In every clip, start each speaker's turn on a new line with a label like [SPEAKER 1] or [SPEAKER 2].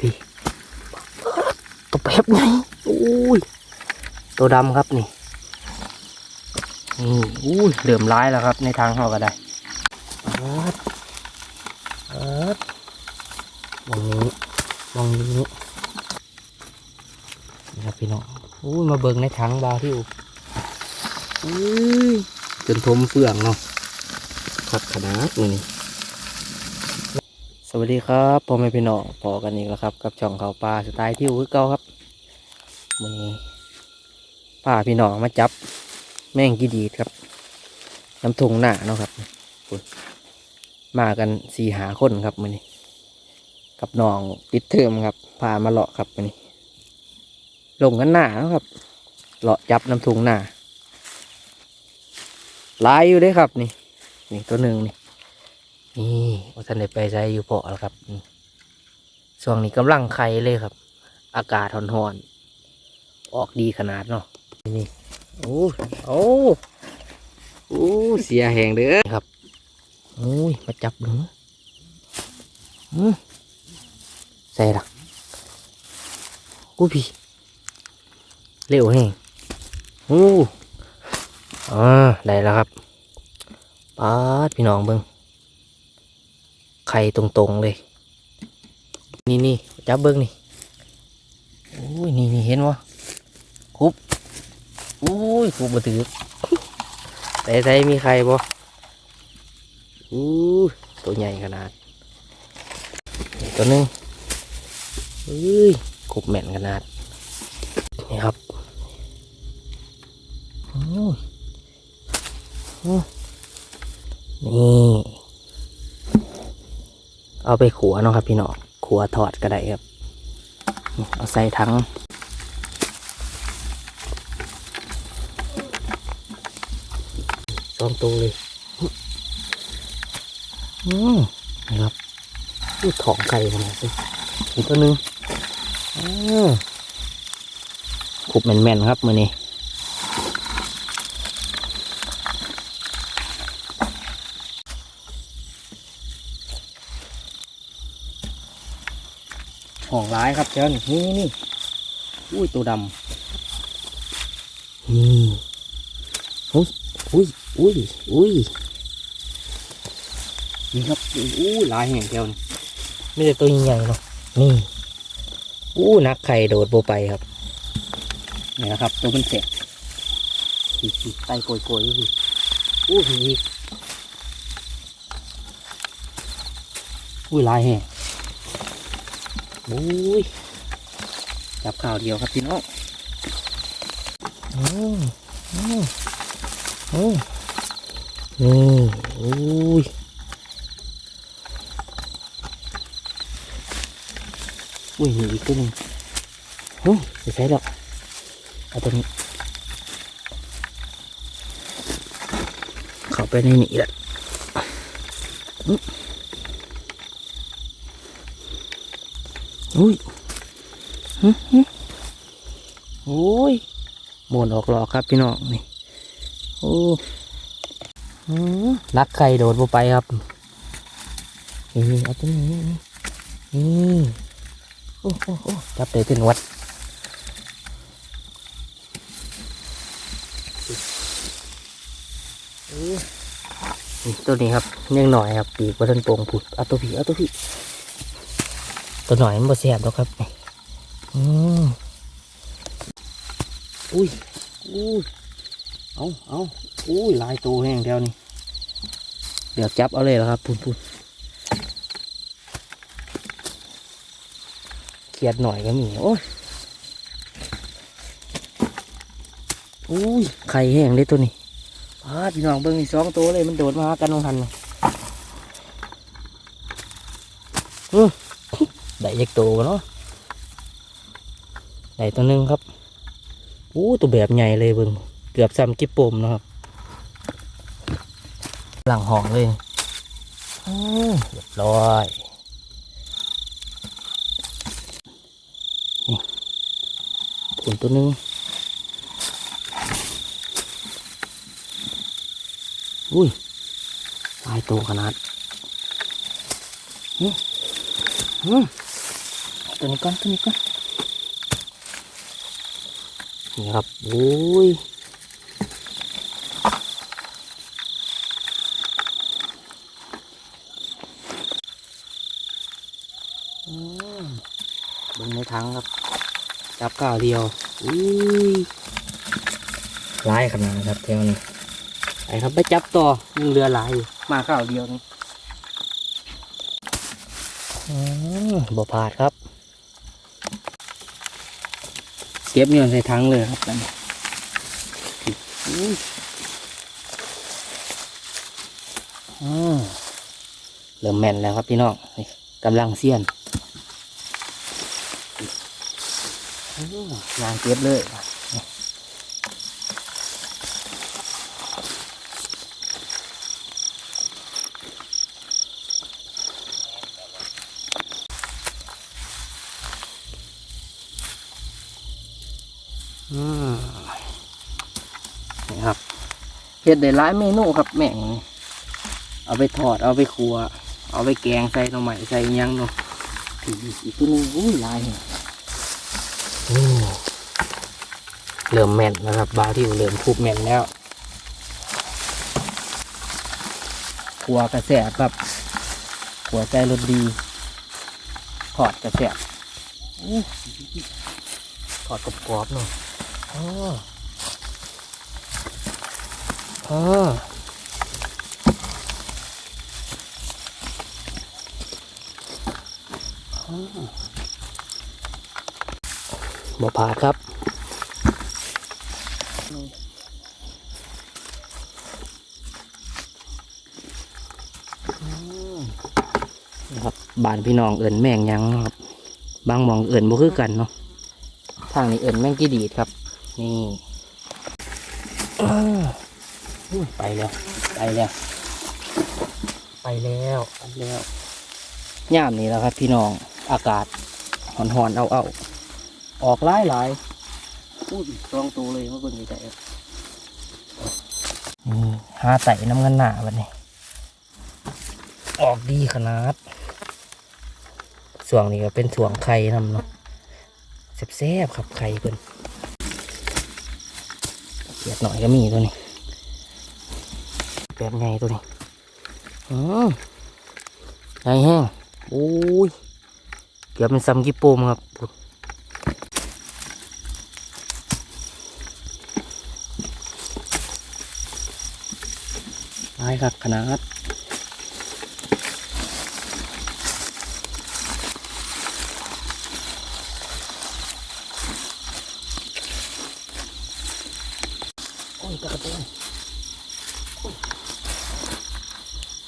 [SPEAKER 1] พี่พี่ตัวแป๊บไงอุ้ยตัวดำครับนี่นี่อุ้ยเริ่มร้ายแล้วครับ ในทางเขาก็ได้เอิดเอิดมองนี้มองนี้นี่ครับพี่น้องอุ้ยมาเบิ่งในถังบาที่อุอุ้ยจนทมเฟืองเนาะขัดขนาดนี้ สวัสดีครับพ่อแม่พี่น้องพอกันอีกแล้วครับ กับช่องเขาปลาสไตล์ที่อุ้ยเก่าครับมือนี้ป้าพี่น้องมาจับแม่งกีดีดครับ น้ำทงหน้าเนาะครับมากันสี่หาคนครับมือนี้กับน้องปิดเทอมครับพามาเลาะครับมือนี้ลงกันหน้าเนาะครับเลาะจับน้ำทงหน้าลายอยู่ด้วยครับนี่นี่ตัวหนึ่งนี่ นี่ว่าท่านได้ไปใจอยู่เพาะแล้วครับช่วงนี้กำลังไข่เลยครับ อากาศร้อนๆออกดีขนาดเนาะนี่โอ้โอ้โอ้เสียแหงเด้อครับโอ้ยมาจับดึงอืมใส่ละกูพี่เร็วแหงโอ้อ่าได้แล้วครับปาดพี่น้องเบิ้ง ไข่ตรงๆเลย นี่นี่จับเบิ้งนี่โอ้ยนี่นี่เห็นวะคุบโอ้ยคุบมาถือแต่ใส่มีไข่บ่อู้ตัวใหญ่ขนาดตัวหนึงเอ้ยคุบแม่นขนาดนี่ครับโอ้ยโอ้นี่ เอาไปขัวเนาะครับ พี่น้องขัวถอดก็ได้ครับ เอาใส่ถังสองตัวเลยอืมครับอู้ถองไก่ขนาดนี้อีกตัวนึงอืมขุบแม่นๆครับมือนี้ ห่องร้ายครับเจ้านี่นี่นี่อุ้ยตัวดำนี่อุ้ยอุ้ยอุ้ยอุ้ยนี่ครับอู้หลายแห่งเดียวนี่ไม่ได้ตัวใหญ่ๆเนาะนี่อู้นักไข่โดดโบไปครับนี่นะครับ ตัวเป็นเศษไตโกยโกยๆอยู่อู้ผีอีกอุ้ยหลายแห่ง โอ้ยจับข่าวเดียวครับพี่น้องโอ้โอ้โอ้นี่โอ้ยอุ้ยมีอีกตัวหนึ่งโอ้ยไม่ใช่หรอกเอาตัวนี้เข้าไปในนี้แหละ อื้ออุ้ยหึหึโอ้ยหมนออกหลอกครับพี่น้องนี่ โอ้รักไข่โดดลงไปครับนี่นี่เอาตัวนี้นี่นี่โอ้โอ้โอ้จับได้เป็นวัดตัวนี้ครับยังหน่อยครับปีกบนโป่งผุดเอาตัวผีเอาตัวผี ตัวหน่อยมันบ่แสบหรอกครับอืมอุ้ยอุ้ยเอาเอาอุ้ยลายตัวแห้งเดียวนี่เดี๋ยวจับเอาเลยแล้วครับพุ่นพุ่นเขียดหน่อยก็มีโอ้ยอุ้ยไข่แห้งเลยตัวนี้พาพี่น้องเบิ้งนี่สองตัวเลยมันโดดมาหากันลงทันนี่อือ ได้ยักตัวกันเนาะไหนตัวหนึงครับอู้ตัวแบบใหญ่เลยเบิ่งเกือบซ้ำกิ๊บปมนะครับหลังหองเลยเรียบร้อยนี่ผลตัวหนึงอุ้ยตายโตขนาดอืมอืม ตัวนี้ก่อนตัวนี้ก่อนนี่ครับโอ้ยอืมเบิ่งในถังครับ จับก้าวเดียวอุ้ยร้ายขนาดนะครับเท่านี้ไอ้ครับไปจับต่อยังเรือหลายอยู่มาก้าวเดียวนี่อืมบ่พลาดครับ เก็บเงินใส่ถังเลยครับนั่นอุ้ยอืมเริ่มแม่นแล้วครับพี่น้องนี่กำลังเสียนงานเก็บเลย นี่ครับเห็ดได้หลายเมนูครับ แม่งนี่เอาไปทอดเอาไปคั่วเอาไปแกงใส่หน่อไม้ใส่หยังเนาะอีกอีกตัวหนึงอุ้ยหลายเนี่ยโอ้เริ่มแม่นนะครับบาที่เริ่มทุบแม่นแล้วขัวกระแสครับขัวใจรสดีทอดกระแสอู้ทอดกรอบๆหน่อย อ๋ออ๋อบ่ผาดครับครับบ้านพี่น้องเอิญแมงยังครับ บางมองเอิญบ่คือกันเนาะทางนี้เอิญแมงกี่ดีดครับ นี่อ้าวอุ้ยไปแล้ว ไปแล้ว ไปแล้วไปแล้วย่ามนี้แล้วครับพี่น้องอากาศหอนหอนๆเอาเอาๆออกหลายหลายๆพูดตรงตัวเลยว่าเบิ่งใจครับนี่หาไต่น้ำเงินหนาบัดนี้ ออกดีขนาดส่วงนี้ก็เป็นส่วงไข่นำเนาะแซ่บๆครับไข่เพิ่น เกียดหน่อยก็มีตัวนี้แบบไงตัวนี้อืมไงแห้งโอ้ยเกือบเป็นซัมกิโปมครับไม้ครับขนาดโอ้ยตะกะแตน โอ้ย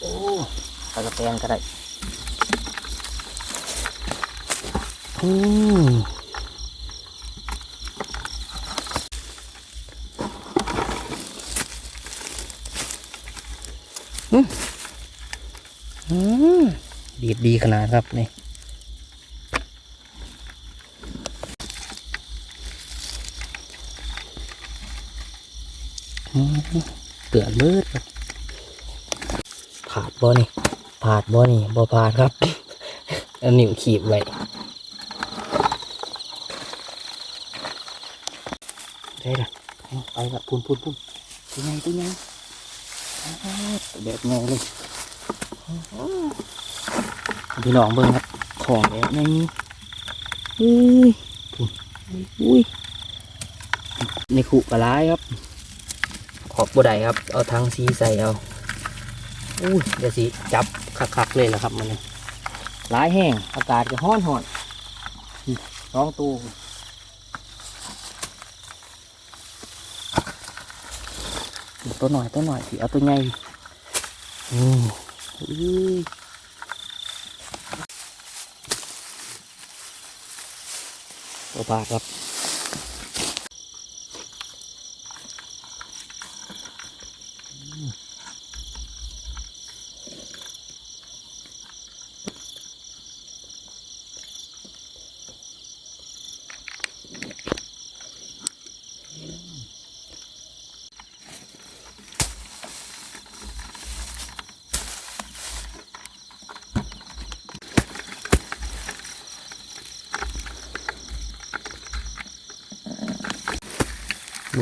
[SPEAKER 1] โอ้ตะกะแตนก็ได้อืมอืมดีดดีขนาดครับนี่อืมเกลือเลือดครับ ผาดบ่นี่ผาดบ่นี่บ่ผาดครับเอานิ้วขีบไว้ได้ละเอาไปละพุ่นพุ่นพุ่นตัวใหญ่ตัวใหญ่อ้าวแบบไงเลยพี่น้องเบิ่งครับของแบบนี้อุ้ยพุ่นอุ้ยในขู่กระไรครับขอบบดได้ครับ เอาทางซีใส่เอา อุ้ยเดี๋ยวสิจับคักๆเลยแหละครับมันนี่ร้ายแห้งอากาศก็ห้อนหอนร้องตูตัวหน่อยตัวหน่อยสิเอาตัวใหญ่อืมอุ้ยโอภาสครับ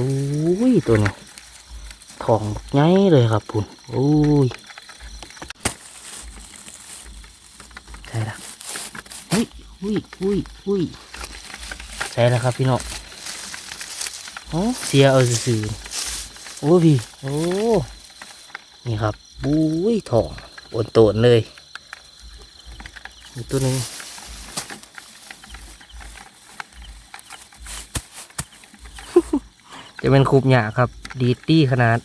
[SPEAKER 1] อ้ยตัวนี้ทองไงเลยครับพุ่นโอ้ยใช่ละเฮ้ยอุ้ยอุ้ยอุ้ยใช่แล้วครับพี่น้องโอ้เสียเอาซื่อโอ้พี่โอ้นี่ครับบุ้ยทองโอนโตนเลยอีกตัวหนึ่ง จะเป็นคูบหยาครับ ดีตี้ขนาด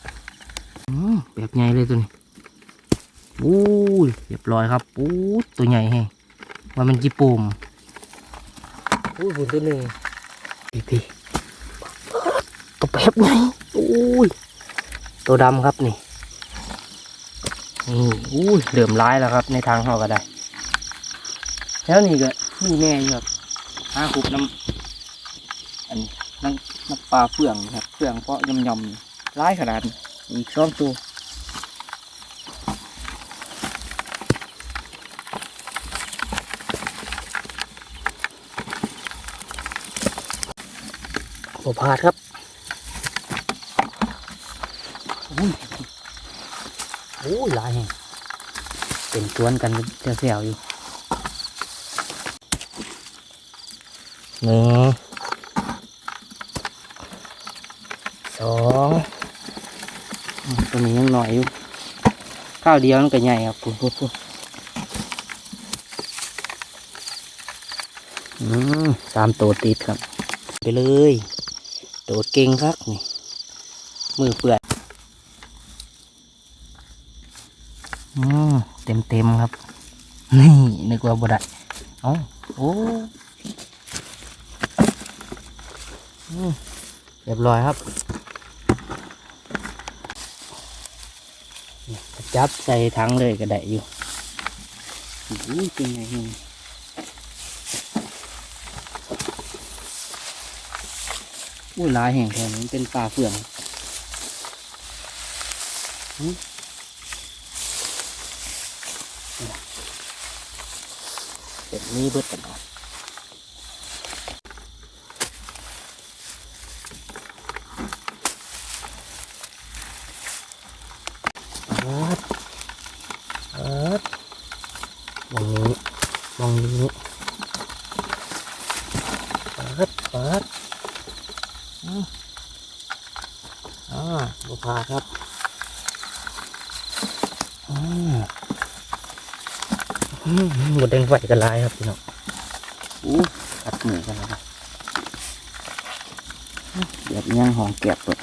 [SPEAKER 1] อืมแบบใหญ่เลยตัวนี้อู้ยเรียบร้อยครับอู้ตัวใหญ่แฮงว่ามันจีปุ่มอู้บุญตัวหนึ่งพี่พี่ตัวแบบใหญ่อู้ยตัวดำครับนี่นี่อู้ยเหลื่อมร้ายแล้วครับ ในทางเขาก็ได้ แล้วนี่ก็มีแน่อยู่ครับห้าคูบน้ำอันนักนักป ลาเฟื่องครับเฟื่องเพราะยำยำๆร้ายขนาดนี้อีกสองตัวโอพลาดครับอุ้ยโอ้ยหลายแห่งเป็นตวนกันเสียวๆอยู่หนึ่ง สองอืมตัวนี้ยังหน่อยอยู่ ข้าวเดียวมันก็ใหญ่ครับพูดพูดพูดอืมสามตัวติดครับ ไปเลยโดดเก่งครับนี่มือเปื่อยอืมเต็มเต็มครับ นี่นึกว่าบดเอ้าโอ้เรียบร้อยครับ จับใส่ถังเลยก็ได้อยู่อุ้ยเป็นไงอุ้ยหลายแห่งแถวนี้เป็นปลาเฟืองเป็นนี้เบิดกันนะเอิดเอิดมองนี้มองนี้เปิดเปิดอืมอ่าบุพาครับอืมอืมหม ดแดงไฟกันลายครับพี่น้องอู้กัดมือกันแล้วเดี๋ยวย่างหองแก็บเลย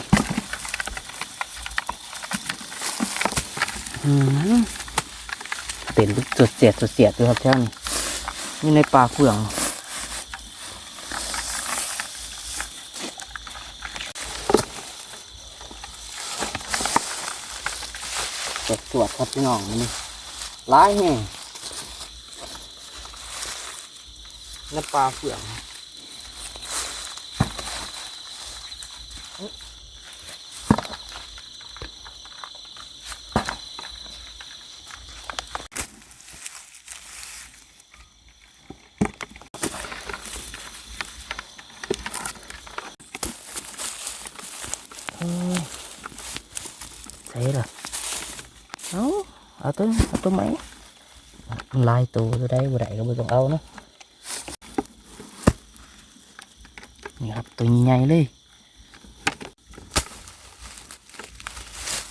[SPEAKER 1] เป็นสุดเสียดสุดเสียดด้วยครับเท่านี้นี่ในป่าเฟืองเจ็บตรวจครับพี่น้องนี่ร้ายแห้ง น้ำปลาเฟืองโอ้ยใช่หรอเอาเอาตัวเอาตัวไหมมันลายตัวตัวใดบ่ได้ก็บ่ต้องเอาเนาะนี่ครับ ตัวใหญ่ๆเลย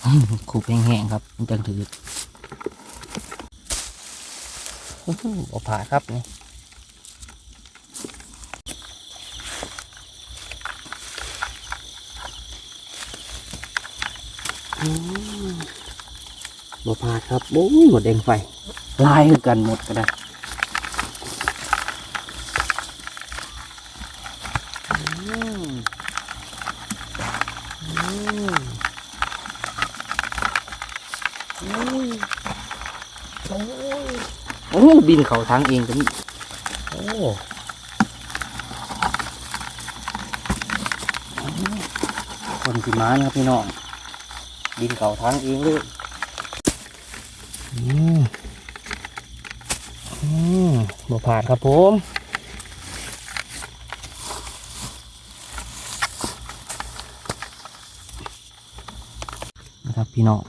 [SPEAKER 1] อืมขูบแห้งๆครับมันจังถืออื้อหือบ่ผ่าดครับนี่อืมบ่พลาดครับโอ้ยหมดแดงไฟลายคือกันหมดก็ได้อืมอืมอืม โอ้ยโอ้บินเขาทางเองก็มีโอ้คนสิมานะครับพี่น้องบินเขาทางเองเลยอืมอืมบ่ผ่านครับผมครับพี่น้อง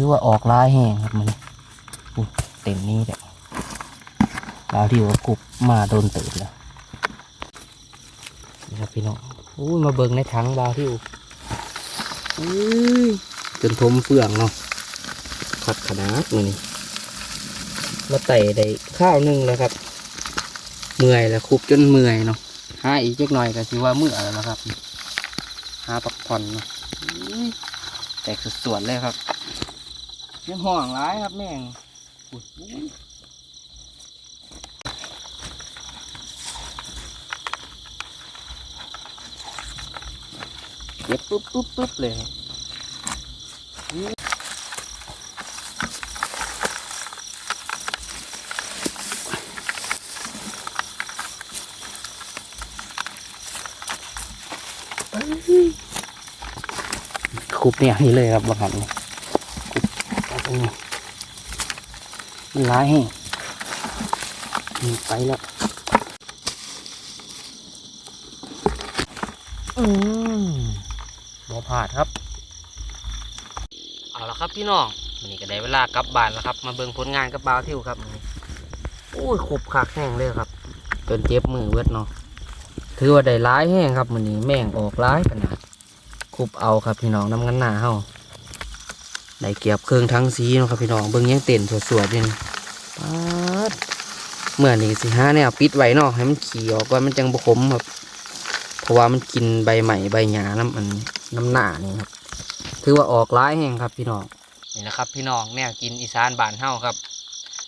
[SPEAKER 1] ถือว่าออกลายแห้งครับมันเต็มนี้แหละลาวที่ว่ากรุบมาโดนตื่นแล้วนี่ครับพี่น้องอู้ยมาเบิ่งในถังลาวที่อุอุ้ยจนทมเฟืองเนาะขัดขนาดนี่มาไต่ได้ข้าวหนึงแล้วครับ เมื่อยแล้วคุบจนเมื่อยเนาะหาอีกจักหน่อยก็สิว่าเมื่อยแล้วนะครับหาปักผ่อนเนาะแตกสุดส่วนเลยครับ ยังห่วงร้ายครับแม่งอุ๊ยอุ้ยเก็บปุ๊บปุ๊บปุ๊บเลยคุบเนี่ยนี่เลยครับบางหันนี่คุบเอาตรงนี้ มันร้ายแห้งนี่ไปแล้วอืมบ่ผาดครับ เอาละครับพี่น้องวันนี้ก็ได้เวลากลับบ้านแล้วครับ มาเบิ่งผลงานกับบ่าวทิวครับมื้อนี้โอ้ยขบขากแห้งเลยครับจนเจ็บมือเวิดเนาะถือว่าได้ร้ายแห้งครับมันนี้แม่งออกร้ายขนาดคุบเอาครับพี่น้องน้ำกันหนาเฮา ได้เก็บเครื่องทั้งสีเนาะครับพี่น้องเบิ่งยังเต้นสวดๆอยู่ปัดเมื่อนี้สิฮะเนี่ยปิดไว้เนาะให้มันขี่ออกว่ามันจังบ่ขมครับเพราะว่ามันกินใบใหม่ใบหญ้าน้ำมันน้ำหนานี่ครับถือว่าออกร้ายแห่งครับพี่น้องนี่แหละครับ พี่น้องแนวกินอีสานบานเฮาครับ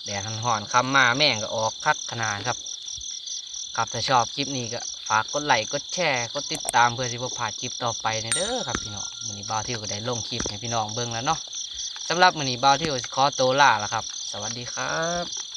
[SPEAKER 1] แดดหันหอนคำมาแม่งก็ออกคักขนาดครับ ครับถ้าชอบคลิปนี้ก็ฝากกดไลค์กดแชร์กดติดตามเพื่อสิบ่าดคลิปต่อไปนะเด้อครับพี่น้องมื้อนี้บ่าวเที่ยวก็ได้ลงคลิปให้พี่น้องเบิ่งแล้วเนาะ สำหรับมือนี้บ่าวที่ยวสิขอตัวลาแล้วครับ สวัสดีครับ